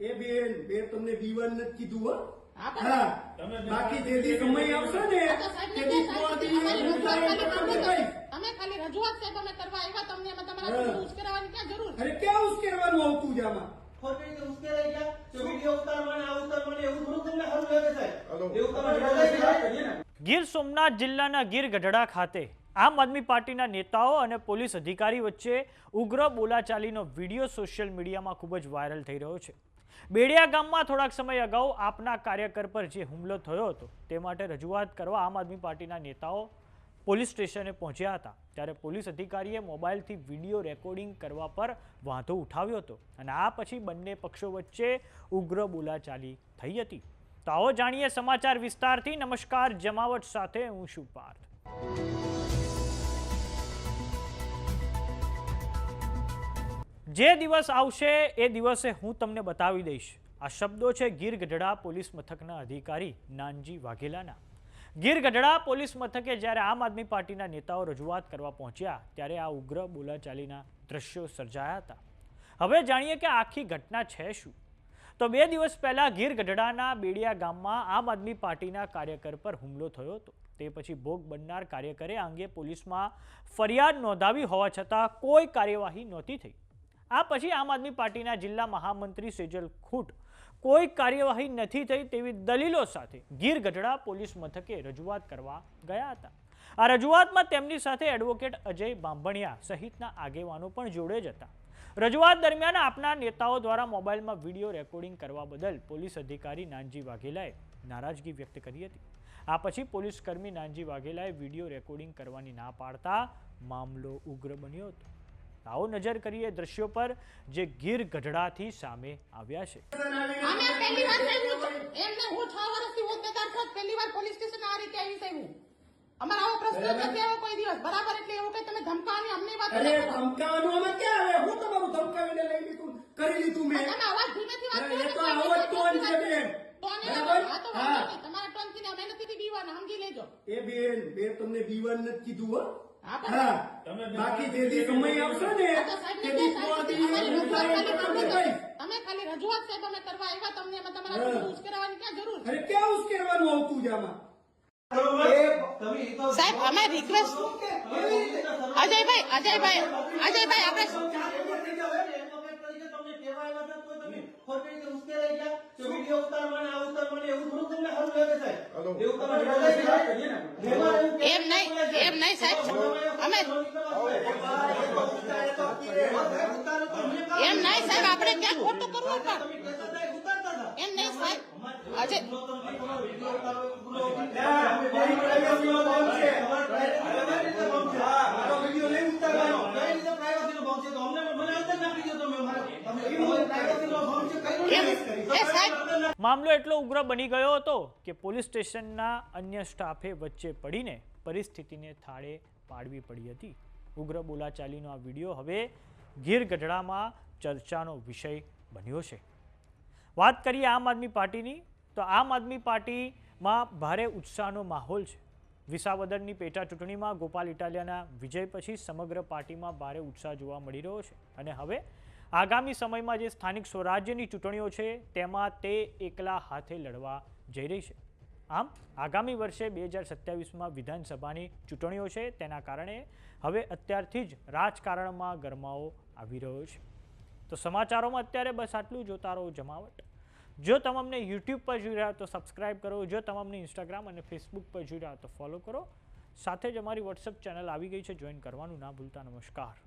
એ બેન મેં તમને B1 નથી કીધું હા, પણ- હા. તમે બે બાકી જે દી સમય આવશે ને ખાલી રજૂઆત સાહેબ અમે કરવા આવ્યા તમને એમાં તમારા હા. ક્યાં જરૂર અરે ક્યાં ઉશ્કેરવાનું આવતું છે આમાં? ખોટી ઉશ્કેરાઈ ગયા. તો વીડિયો ઉતારવાને આ ઉતારવાને એવું થોડું તમને સારું લાગે સાહેબ. એવું તમારે ગીર સોમનાથ જિલ્લાના ગીર ગઢડા ખાતે આમ આદમી પાર્ટીના નેતાઓ અને પોલીસ અધિકારી વચ્ચે ઉગ્ર બોલાચાલીનો વીડિયો સોશિયલ મીડિયામાં ખૂબ જ વાયરલ થઈ રહ્યો છે. બેડિયા ગામમાં થોડાક સમય અગાઉ આપના કાર્યકર પર જે હુમલો થયો હતો, તે માટે રજૂઆત કરવા આમ આદમી પાર્ટીના નેતાઓ પોલીસ સ્ટેશને પહોંચ્યા હતા. ત્યારે પોલીસ અધિકારીએ મોબાઈલથી વીડિયો રેકોર્ડિંગ કરવા પર વાંધો ઉઠાવ્યો હતો અને આ પછી બંને પક્ષો વચ્ચે ઉગ્ર બોલાચાલી થઈ હતી. તો આવો જાણીએ સમાચાર વિસ્તારથી. નમસ્કાર, જમાવટ સાથે હું શું પાર્થ. જે દિવસ આવશે એ દિવસે હું તમને બતાવી દઈશ. આ શબ્દો છે ગીર ગઢડા પોલીસ મથકના અધિકારી નાનજી વાઘેલાના. ગીર ગઢડા પોલીસ મથકે જ્યારે આમ આદમી પાર્ટીના નેતાઓ રજૂઆત કરવા પહોંચ્યા, ત્યારે આ ઉગ્ર બોલાચાલીના દ્રશ્યો સર્જાયા હતા. હવે જાણીએ કે આખી ઘટના છે શું? તો બે દિવસ પહેલા ગીર ગઢડાના બેડિયા ગામમાં આમ આદમી પાર્ટીના કાર્યકર પર હુમલો થયો હતો. તે પછી ભોગ બનનાર કાર્યકરે અંગે પોલીસમાં ફરિયાદ નોંધાવી હોવા છતાં કોઈ કાર્યવાહી નહોતી થઈ. આ પછી આમ આદમી પાર્ટીના જિલ્લા મહામંત્રી સેજલ ખૂટ. કોઈ કાર્યવાહી નથી થઈ તેવી દલીલો સાથે ગીર ગઢડા પોલીસ મથકે રજૂઆત કરવા ગયા હતા. આ રજૂઆતમાં તેમની સાથે એડવોકેટ અજય બાંભણિયા સહિતના આગેવાનો પણ જોડે જ હતા. રજૂઆત દરમિયાન આપના નેતાઓ દ્વારા મોબાઈલમાં વીડિયો રેકોર્ડિંગ કરવા બદલ પોલીસ અધિકારી નાનજી વાઘેલાએ નારાજગી વ્યક્ત કરી હતી. આ પછી પોલીસ કર્મી નાનજી વાઘેલાએ વીડિયો રેકોર્ડિંગ કરવાની ના પાડતા મામલો ઉગ્ર બન્યો હતો. આવો નજર કરીએ દ્રશ્યો પર જે ગીર ગઢડાથી સામે આવ્યા છે. અમે પહેલી વાર એમને હું છ વર્ષથી હોદ્દેદાર છું. પહેલી વાર પોલીસ સ્ટેશન આ રીતે આવી છું અમારો આવો પ્રશ્ન નથી આવ્યો કોઈ દિવસ. બરાબર એટલે એવું કઈ તમે ધમકાવી અમને વાત અરે ધમકાવાનું આમાં ક્યાં આવે? હું તમારું ધમકાવીને લઈ લીધું કરી લીધું મેં. તમે અવાજ ધીમેથી વાત કરો તો આવો ટોન છે બેન. ટોન એ બરાબર? આ તો હા. વાંધો નહીં. તમારા ટોનથી ને અમે નથી બીવાના સમજી લેજો. એ બેન મેં તમને B1 નથી કીધું હો. હા, પણ- હા તમે બે બાકી પાંચ જે દી સમય આવશે ને આ તો સાહેબ તે ને દી સાહેબ, તો આ દી અમારી હું રજૂઆત ખાલી તમને કરવા કહીશ. તમે ખાલી રજૂઆત સાહેબ અમે કરવા આવ્યા તમને એમાં તમારા હા. યુઝ કરાવવાની ક્યાં જરૂર છે અરે ક્યાં ઉશ્કેરવાનું આવતું છે આમાં તમે એ તો- સાહેબ અમે રિક્વેસ્ટ કેવી રીતે સર્વ- અજયભાઈ અજયભાઈ અજયભાઈ આપણે એડવોકેટ તરીકે તમને કહેવા આવ્યા હતા તોય તમે ખોટી રીતે ઉશ્કેરાઈ ગયા તો વિડીયો ઉતારવાને આ ઉતારવાને એવું થોડું તમને સારું લાગે સાહેબ હલો. એવું તમારે રજાઈ છે? વ્યવહાર એવું એમ નહીં એમ નહીં સાહેબ એમ નહીં સાહેબ, આપણે ક્યાં ખોટું કરવું પણ. એમ નહીં સાહેબ. સાહેબ. મામલો એટલો ઉગ્ર બની ગયો હતો કે પોલીસ સ્ટેશનના અન્ય સ્ટાફે વચ્ચે પડીને પરિસ્થિતિને થાળે પાડવી પડી હતી. ઉગ્ર બોલાચાલીનો આ વીડિયો હવે ગીર ગઢડામાં ચર્ચાનો વિષય બન્યો છે. વાત કરીએ આમ આદમી પાર્ટીની, તો આમ આદમી પાર્ટીમાં ભારે ઉત્સાહનો માહોલ છે. વિસાવદરની પેટા ચૂંટણીમાં ગોપાલ ઇટાલિયાના વિજય પછી સમગ્ર પાર્ટીમાં ભારે ઉત્સાહ જોવા મળી રહ્યો છે. અને હવે આગામી સમયમાં જે સ્થાનિક સ્વરાજ્યની ચૂંટણીઓ છે, તેમાં તે એકલા હાથે લડવા જઈ રહી છે. આમ, આગામી વર્ષે બે હજાર સત્યાવીસમાં વિધાનસભાની ચૂંટણીઓ છે, તેના કારણે હવે અત્યારથી જ રાજકારણમાં ગરમાવો આવી રહ્યો છે. તો સમાચારોમાં અત્યારે બસ આટલું જોતા રહો જમાવટ. જો તમને યુટ્યુબ પર જોઈ રહ્યા તો સબસ્ક્રાઇબ કરો. જો તમામને ઇન્સ્ટાગ્રામ અને ફેસબુક પર જોઈ રહ્યા તો ફોલો કરો. સાથે જ અમારી વોટ્સઅપ ચેનલ આવી ગઈ છે. જોઈન કરવાનું ના ભૂલતા. નમસ્કાર.